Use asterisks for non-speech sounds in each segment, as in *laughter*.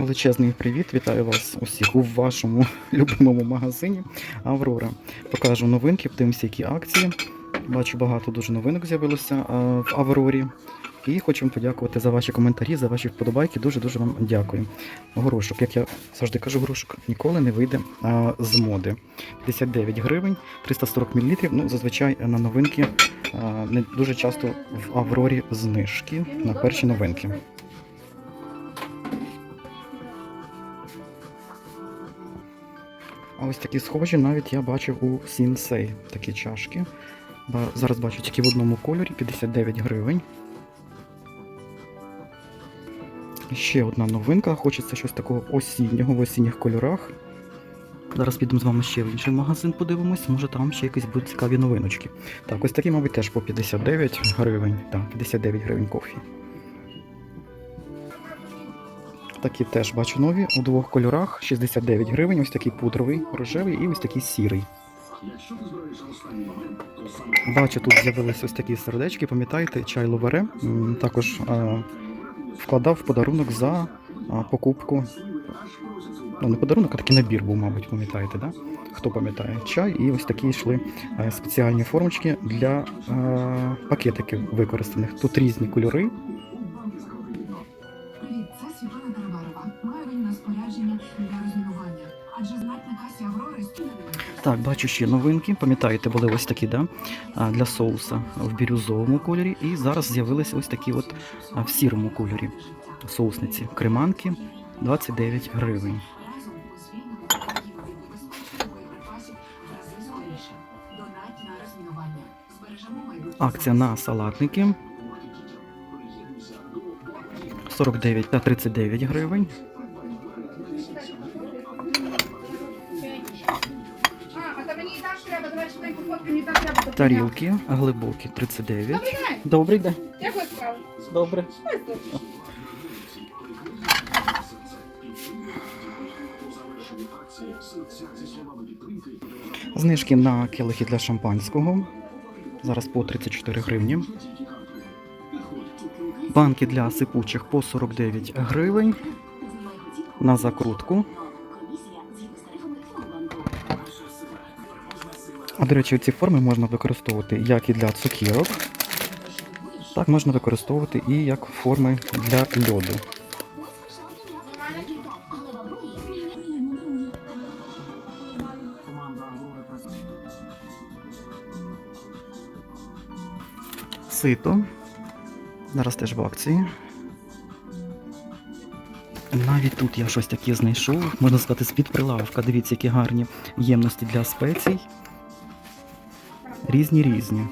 Величезний привіт, вітаю вас усіх у вашому *laughs* любимому магазині Аврора. Покажу новинки, подивимося, які акції. Бачу, багато дуже новинок з'явилося в Аврорі. І хочу вам подякувати за ваші коментарі, за ваші вподобайки. Дуже-дуже вам дякую. Горошок, як я завжди кажу, горошок ніколи не вийде а, з моди. 59 гривень, 340 мл. Ну, зазвичай на новинки а, не дуже часто в Аврорі знижки на перші новинки. Ось такі схожі навіть я бачив у Сінсей такі чашки. Зараз бачу тільки в одному кольорі 59 гривень. Ще одна новинка. Хочеться щось такого осіннього в осінніх кольорах. Зараз підемо з вами ще в інший магазин, подивимось, може там ще якісь будуть цікаві новиночки. Так, ось такі, мабуть, теж по 59 гривень. Так, 59 гривень кофі. Такі теж бачу нові у двох кольорах 69 гривень. Ось такий пудровий, рожевий і ось такий сірий. Бачу, тут з'явились ось такі сердечки, пам'ятаєте, чай ловере. Також е, вкладав в подарунок за е, покупку. Ну, не подарунок, а такий набір був, мабуть, пам'ятаєте, да? Хто пам'ятає? Чай і ось такі йшли е, спеціальні формочки для е, пакетиків використаних. Тут різні кольори. Так, бачу ще новинки. Пам'ятаєте, були ось такі, да? для соуса в бірюзовому кольорі. І зараз з'явились ось такі от в сірому кольорі соусниці. Креманки 29 гривень. Акція на салатники 49 та 39 гривень. Тарілки глибокі 39. Добрий день. Добрий день. Як ви справи? Добре. Знижки на келихи для шампанського. Зараз по 34 гривні. Банки для сипучих по 49 гривень. На закрутку. До речі, ці форми можна використовувати як і для цукірок, так можна використовувати і як форми для льоду. Сито. Зараз теж в акції. Навіть тут я щось таке знайшов, можна сказати, з-під прилавка. Дивіться, які гарні ємності для спецій. Різні різні.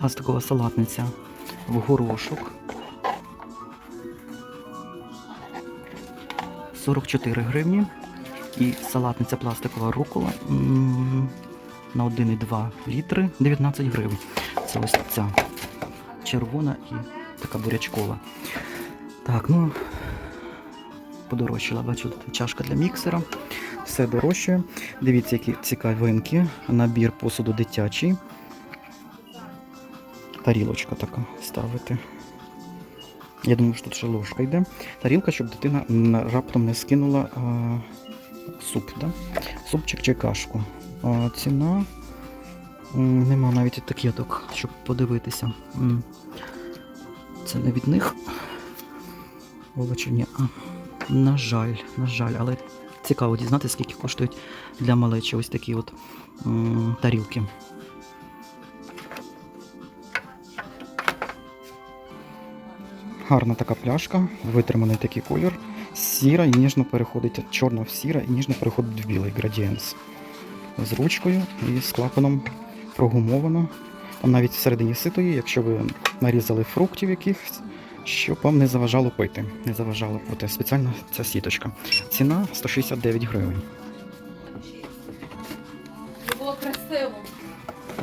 Пластикова салатниця в горошок. 44 гривні. І салатниця пластикова рукола на 1,2 літри 19 гривень. Це ось ця червона і така бурячкова. Так, ну подорожчала, бачу, тут чашка для міксера. Все дорожчає. Дивіться, які цікавинки. Набір посуду дитячий. Тарілочка така ставити. Я думаю, що тут ще ложка йде. Тарілка, щоб дитина раптом не скинула а, суп. Да? Супчик чи кашку. Ціна. Нема навіть етикеток, щоб подивитися. Це не від них. А, на жаль, на жаль, але цікаво дізнатися, скільки коштують для малечі ось такі от тарілки. Гарна така пляшка, витриманий такий колір. Сіра і ніжно переходить, чорна в сіра і ніжно переходить в білий градієнс. З ручкою і з клапаном прогумовано. Там навіть всередині сито є, якщо ви нарізали фруктів якихось, щоб вам не заважало пити. Не заважало пити. Спеціальна ця сіточка. Ціна 169 гривень. Це було красиво.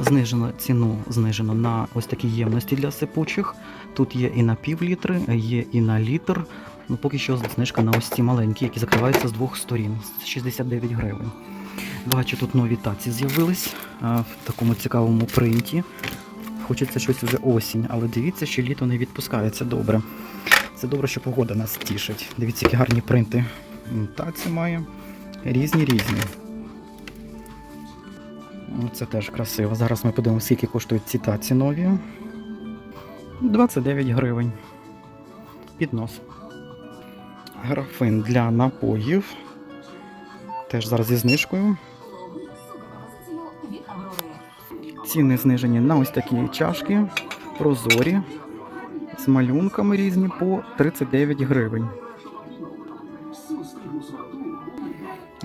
Знижено ціну знижено на ось такі ємності для сипучих. Тут є і на пів літри, є і на літр. Ну, поки що знижка на ось ці маленькі, які закриваються з двох сторін. 69 гривень. Бачу, тут нові таці з'явились в такому цікавому принті. Хочеться щось вже осінь, але дивіться, що літо не відпускається добре. Це добре, що погода нас тішить. Дивіться, які гарні принти. Таці має. Різні різні. Ну, Це теж красиво. Зараз ми подивимося, скільки коштують ці таці нові. 29 гривень. Піднос. Графин для напоїв. Теж зараз зі знижкою. Ціни знижені на ось такі чашки, прозорі, з малюнками різні по 39 гривень.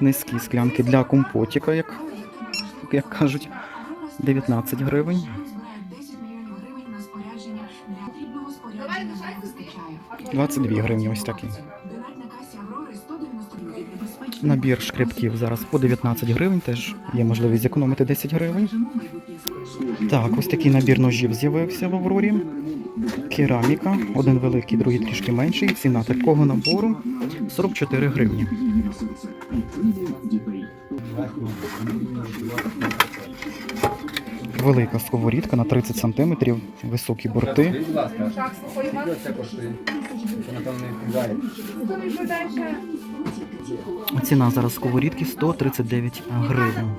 Низькі склянки для компотіка, як, як кажуть, 19 гривень. Збирають 10 мільйонів гривень на спорядження для потрібного спорядження не вистачає. 22 гривні ось такі. Донать на касі Аврори 190 гривень. Небезпечно. Набір шкребків зараз по 19 гривень, теж є можливість зекономити 10 гривень. Так, ось такий набір ножів з'явився в Аврорі. Кераміка, один великий, другий трішки менший. Ціна такого набору 44 гривні. Велика сковорідка на 30 см, високі борти. Ціна зараз сковорідки 139 гривень.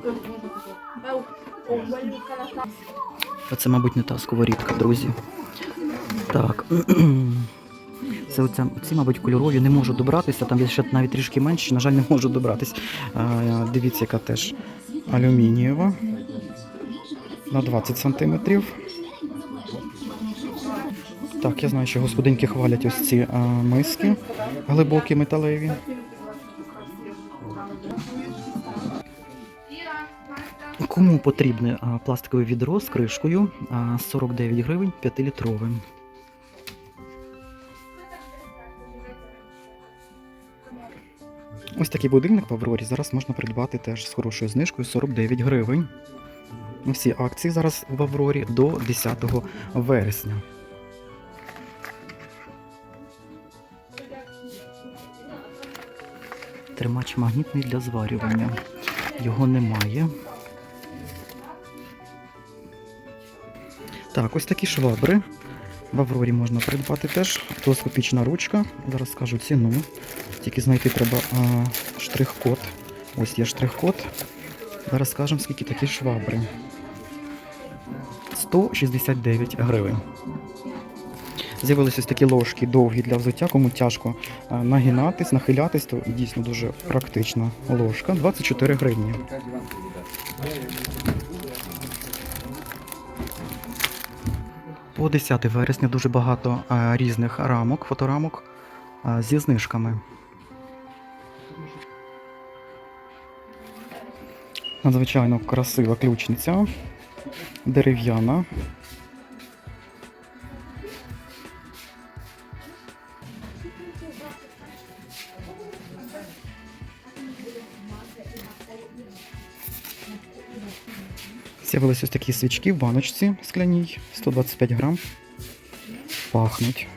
Це, мабуть, не та сковорідка, друзі. Так. *clears throat* Це оця, ці, мабуть, кольорові не можу добратися. Там є ще навіть трішки менші, на жаль, не можу добратися. Дивіться, яка теж алюмінієва. На 20 сантиметрів. Так, я знаю, що господинки хвалять ось ці миски глибокі металеві. Кому потрібне пластикове відро з кришкою 49 гривень 5-літровим. Ось такий будильник в Аврорі зараз можна придбати теж з хорошою знижкою 49 гривень. Всі акції зараз в Аврорі до 10 вересня. Тримач магнітний для зварювання. Його немає. Так, ось такі швабри. В Аврорі можна придбати теж. Телескопічна ручка. Зараз скажу ціну. Тільки знайти треба штрих-код. Ось є штрих-код. Зараз скажемо, скільки такі швабри. 169 гривень. З'явилися ось такі ложки довгі для взуття, кому тяжко нагинатись, нахилятись, то дійсно дуже практична ложка. 24 гривні. По 10 вересня дуже багато а, різних рамок, фоторамок а, зі знижками. Надзвичайно красива ключниця, дерев'яна. З'явилися ось такі свічки в баночці скляній, 125 грам. Пахнуть.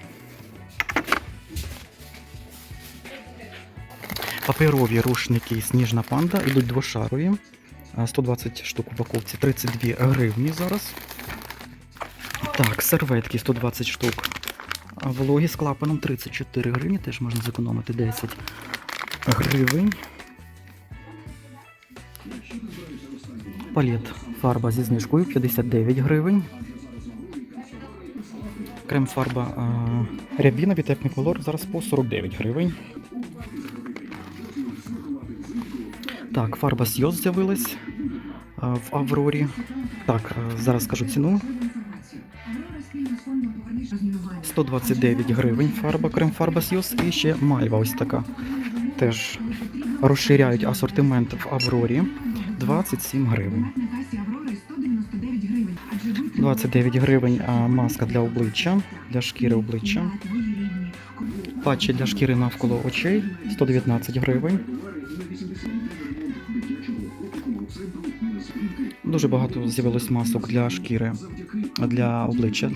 Паперові рушники Сніжна панда ідуть двошарові. 120 штук упаковці, 32 гривні зараз. Так, серветки 120 штук. Вологі з клапаном 34 гривні, теж можна зекономити 10 гривень. Палет фарба зі знижкою 59 гривень. Крем-фарба а, рябіна від Technicolor зараз по 49 гривень. Так, фарба Сйоз з'явилась а, в Аврорі. Так, а, зараз скажу ціну. Аврора спільно з фондом «Повернись розмінування». 129 гривень фарба, крем-фарба Сйоз і ще мальва ось така. Теж розширяють асортимент в Аврорі. 27 гривень. 29 гривень а, маска для обличчя, для шкіри обличчя. Патчі для шкіри навколо очей 119 гривень. Дуже багато з'явилось масок для шкіри, для обличчя.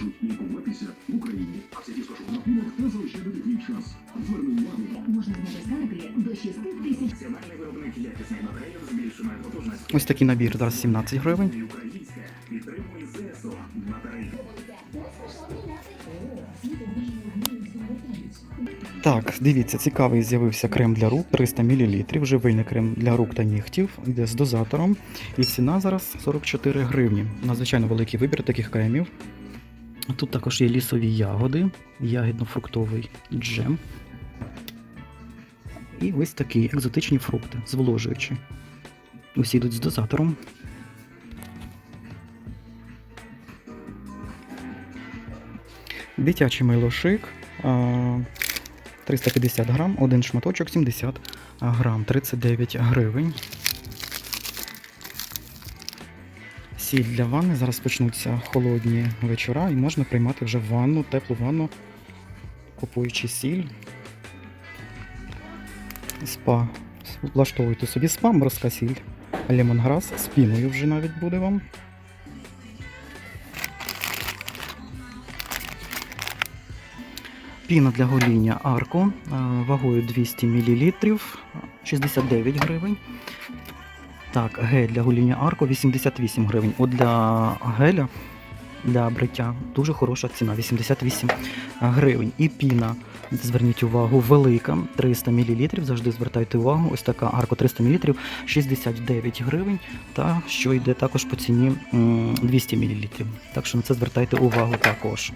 Можна знайти до 6 тисяч. Ось такий набір зараз 17 гривень. Так, дивіться, цікавий з'явився крем для рук 300 мл. Живильний крем для рук та нігтів. Йде з дозатором. І ціна зараз 44 гривні. Надзвичайно великий вибір таких кремів. Тут також є лісові ягоди, ягідно-фруктовий джем. І ось такі екзотичні фрукти, зволожуючі. Усі йдуть з дозатором. Дитячий милошик. А, 350 грам, один шматочок 70 грам, 39 гривень. Сіль для ванни. Зараз почнуться холодні вечора і можна приймати вже ванну, теплу ванну, купуючи сіль. Спа. Влаштовуйте собі спа, морська сіль, лемонграс з піною вже навіть буде вам. Піна для гоління арко е, вагою 200 мл, 69 гривень. Так, гель для гоління арко 88 гривень. От для геля для бриття дуже хороша ціна 88 гривень. І піна, зверніть увагу, велика 300 мл. Завжди звертайте увагу. Ось така арко 300 мл 69 гривень. Та що йде також по ціні 200 мл. Так що на це звертайте увагу також.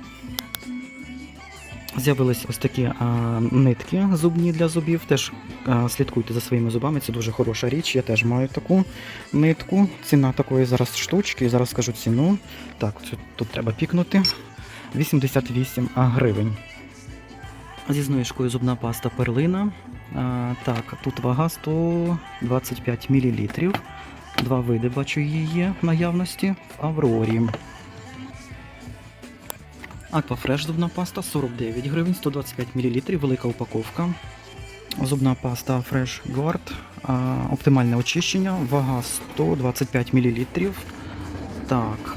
З'явились ось такі а, нитки зубні для зубів. Теж а, слідкуйте за своїми зубами, це дуже хороша річ. Я теж маю таку нитку. Ціна такої зараз штучки, зараз скажу ціну. Так, тут треба пікнути. 88 гривень. Зі знижкою зубна паста перлина. А, так, тут вага 125 мл. Два види бачу її наявності в Аврорі. Аквафреш зубна паста 49 гривень, 125 мл, велика упаковка. Зубна паста Fresh Guard, оптимальне очищення, вага 125 мл. Так,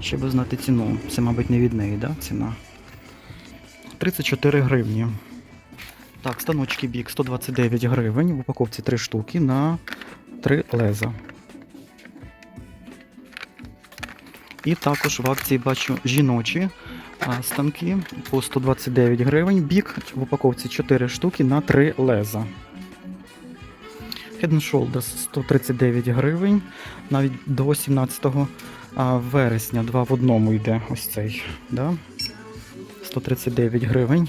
ще би знати ціну. Це, мабуть, не від неї, да? ціна. 34 гривні. Так, станочки бік 129 гривень. В упаковці 3 штуки на 3 леза. І також в акції бачу жіночі станки по 129 гривень. Бік в упаковці 4 штуки на 3 леза. Head and Shoulders 139 гривень. Навіть до 17 вересня. Два в одному йде ось цей. Да? 139 гривень.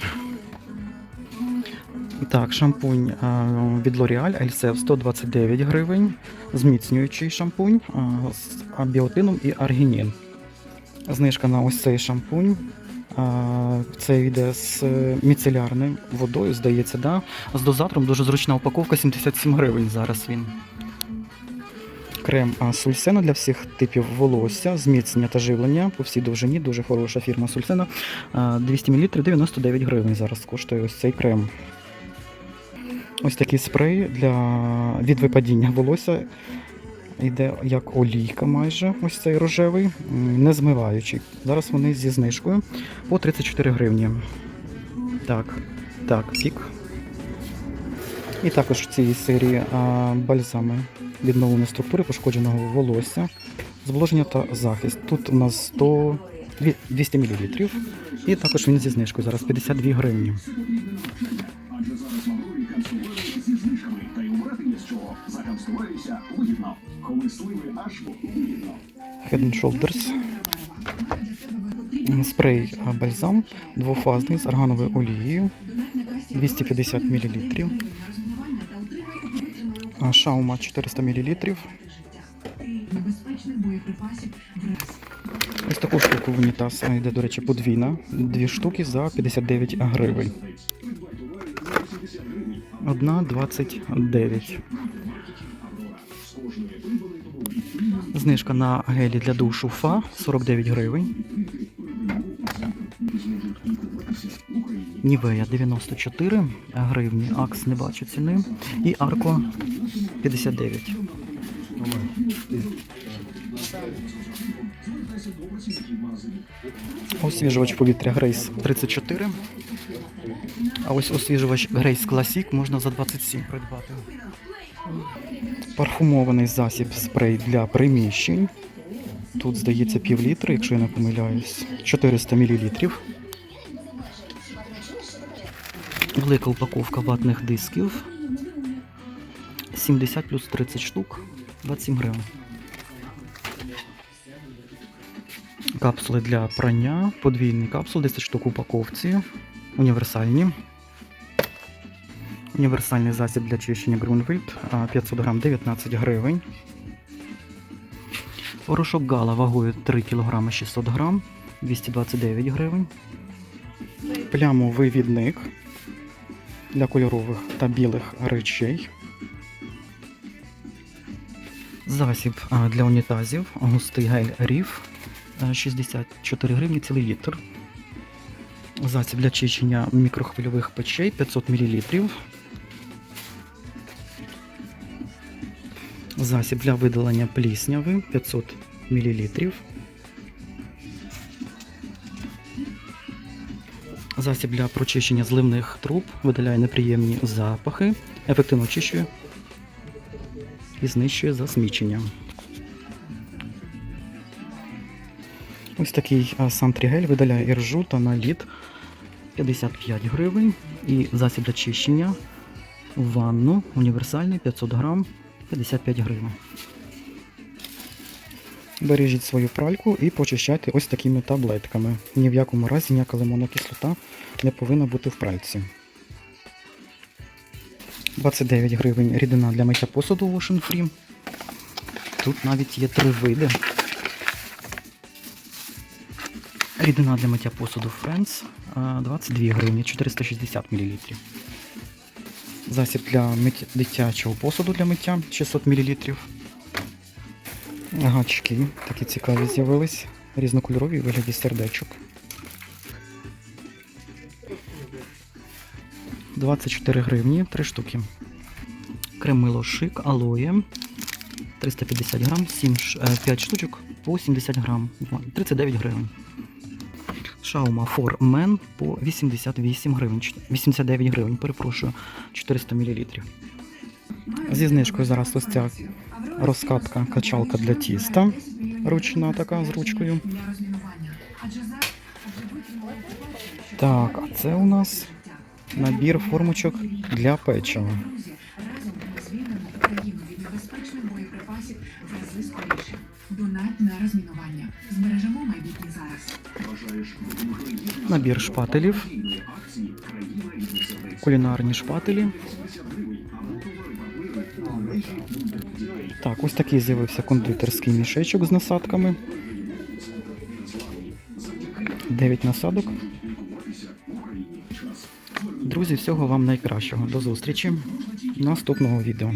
Так, шампунь від L'Oreal Ельсев 129 гривень. Зміцнюючий шампунь з абіотином і аргінін. Знижка на ось цей шампунь. Це йде з е, міцелярною водою, здається, да? з дозатором дуже зручна упаковка, 77 гривень зараз він. Крем Сульсена для всіх типів волосся, зміцнення та живлення по всій довжині. Дуже хороша фірма Сульсена. 200 мл 99 гривень зараз коштує ось цей крем. Ось такий спрей для від випадіння волосся. Йде як олійка майже, ось цей рожевий, не змиваючий. Зараз вони зі знижкою по 34 гривні. Так, так, пік. І також в цій серії а, бальзами відновлення структури пошкодженого волосся, зволоження та захист. Тут у нас 100, 200 мл. І також він зі знижкою. Зараз 52 гривні. Head and Shoulders. Спрей бальзам двофазний з аргановою олією 250 мл. Шаума 400 мл. Ось таку штуку в унітаз йде, до речі, подвійна. Дві штуки за 59 гривень. Одна 29. Знижка на гелі для душу ФА 49 гривень. Нівея 94 гривні. Акс не бачу ціни. І Арко 59. Освіжувач повітря Грейс 34. А ось освіжувач Grace Classic можна за 27 придбати. Парфумований засіб спрей для приміщень. Тут, здається, пів літри, якщо я не помиляюсь. 400 мл. Велика упаковка ватних дисків. 70 плюс 30 штук, 27 гривень. Капсули для прання, подвійний капсул, 10 штук упаковці, універсальні. Універсальний засіб для чищення Grunwald, 500 грам 19 гривень. Порошок Гала вагою 3 кг 600 грам, 229 гривень. Плямовий відник для кольорових та білих речей. Засіб для унітазів, густий гель Ріф, 64 гривні цілий літр. Засіб для чищення мікрохвильових печей 500 мл. Засіб для видалення плісняви 500 мл. Засіб для прочищення зливних труб видаляє неприємні запахи, ефективно очищує і знищує засмічення. Ось такий сантрігель видаляє іржу та наліт 55 гривень. І засіб для чищення в ванну універсальний 500 грам 55 гривень. Бережіть свою пральку і почищайте ось такими таблетками. Ні в якому разі ніяка лимонна кислота не повинна бути в пральці. 29 гривень рідина для миття посуду Ocean Free. Тут навіть є три види. Рідина для миття посуду Friends 22 гривні 460 мл. Засіб для миття дитячого посуду для миття 600 мл. Гачки такі цікаві з'явились. Різнокольорові вигляді сердечок. 24 гривні, 3 штуки. Кремило шик, алоє. 350 грам, 7, 5 штучок по 70 грам. 39 гривень. Шаума For Men по 88 гривень. 89 гривень, перепрошую, 400 мл. Зі знижкою зараз ось ця розкатка, качалка для тіста. Ручна така з ручкою. Так, а це у нас набір формочок для печива. Набір шпателів. Кулінарні шпателі. Так, ось такий з'явився кондитерський мішечок з насадками. 9 насадок. Друзі, всього вам найкращого. До зустрічі. Наступного відео.